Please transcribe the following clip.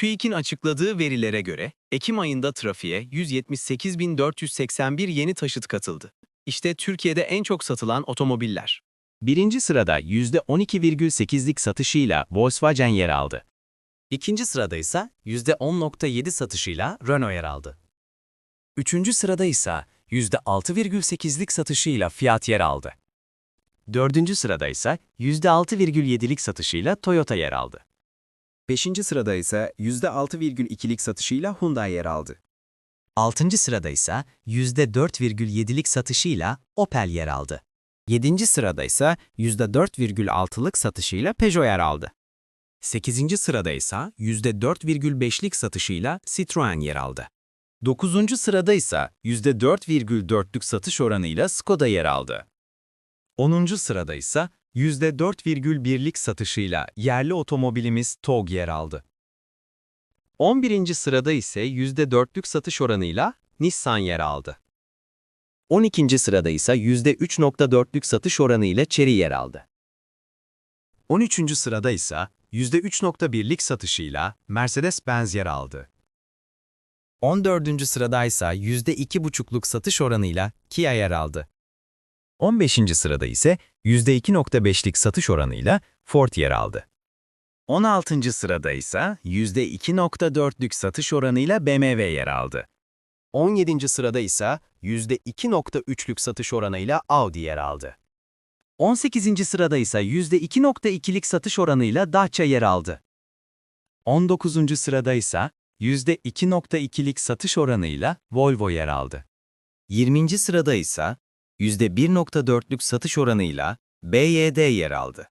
TÜİK'in açıkladığı verilere göre Ekim ayında trafiğe 178.481 yeni taşıt katıldı. İşte Türkiye'de en çok satılan otomobiller. Birinci sırada %12,8'lik satışıyla Volkswagen yer aldı. İkinci sırada ise %10.7 satışıyla Renault yer aldı. Üçüncü sırada ise %6,8'lik satışıyla Fiat yer aldı. Dördüncü sırada ise %6,7'lik satışıyla Toyota yer aldı. Beşinci sırada ise %6,2'lik satışıyla Hyundai yer aldı. Altıncı sırada ise %4,7'lik satışıyla Opel yer aldı. Yedinci sırada ise %4,6'lık satışıyla Peugeot yer aldı. Sekizinci sırada ise %4,5'lik satışıyla Citroen yer aldı. Dokuzuncu sırada ise %4,4'lük satış oranıyla Skoda yer aldı. Onuncu sırada ise %4,1'lik satışıyla yerli otomobilimiz TOG yer aldı. 11. sırada ise %4'lük satış oranıyla Nissan yer aldı. 12. sırada ise %3.4'lük satış oranıyla Chery yer aldı. 13. sırada ise %3.1'lik satışıyla Mercedes-Benz yer aldı. 14. sırada ise %2,5'luk satış oranıyla Kia yer aldı. 15. sırada ise %2.5'lik satış oranıyla Ford yer aldı. 16. sırada ise %2.4'lük satış oranıyla BMW yer aldı. 17. sırada ise %2.3'lük satış oranıyla Audi yer aldı. 18. sırada ise %2.2'lik satış oranıyla Dacia yer aldı. 19. sırada ise %2.2'lik satış oranıyla Volvo yer aldı. 20. sırada ise %1.4'lük satış oranıyla BYD yer aldı.